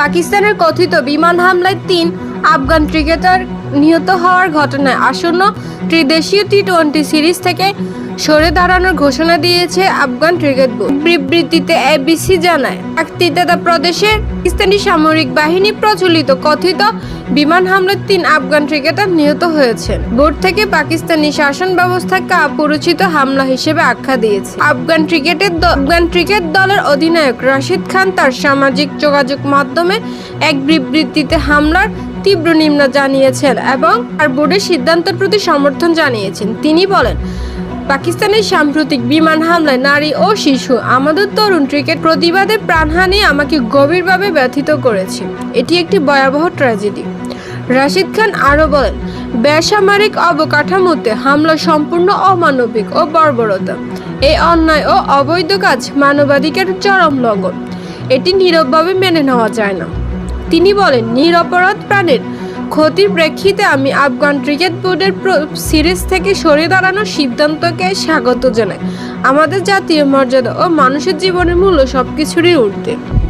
পাকিস্তানের কথিত বিমান হামলায় তিন আফগান ক্রিকেটার নিহত হওয়ার ঘটনায় আসন্ন ত্রিদেশীয় টি টোয়েন্টি সিরিজ থেকে সরে দাঁড়ানোর ঘোষণা দিয়েছে আফগান ক্রিকেট বোর্ড। বিবৃতিতে এবিসি জানায় প্রদেশের পাকিস্তানি সামরিক বাহিনী প্রচলিত কথিত বিমান হামলায় তিন আফগান ক্রিকেটার নিহত হয়েছেন। বোর্ড থেকে পাকিস্তানি শাসন ব্যবস্থাকে অপরিচিত হামলা হিসেবে আখ্যা দিয়েছে। আফগান ক্রিকেটের আফগান ক্রিকেট দলের অধিনায়ক রাশিদ খান তার সামাজিক যোগাযোগ মাধ্যমে এক বিবৃতিতে হামলার তীব্র নিম্ন জানিয়েছেন এবং আর বোর্ডের সিদ্ধান্তের প্রতি সমর্থন জানিয়েছেন। তিনি বলেন পাকিস্তানের সাম্প্রতিক বিমান হামলায় নারী ও শিশু আমাদের তরুণ ক্রিকেট প্রতিবাদে প্রাণহানি আমাকে গভীরভাবে ব্যথিত করেছে। এটি একটি ভয়াবহ ট্র্যাজেডি। রাশিদ খান আরও বলেন, বেসামরিক অবকাঠামোতে হামলা সম্পূর্ণ অমানবিক ও বর্বরতা। এই অন্যায় ও অবৈধ কাজ মানবাধিকার চরম লঙ্ঘন এটি নীরবভাবে মেনে নেওয়া যায় না। তিনি বলেন, নিরপরাধ প্রাণের ক্ষতির প্রেক্ষিতে আমি আফগান ক্রিকেট বোর্ডের সিরিজ থেকে সরে দাঁড়ানোর সিদ্ধান্তকে স্বাগত জানাই। আমাদের জাতীয় মর্যাদা ও মানুষের জীবনের মূল্য সবকিছুরই ঊর্ধ্বে।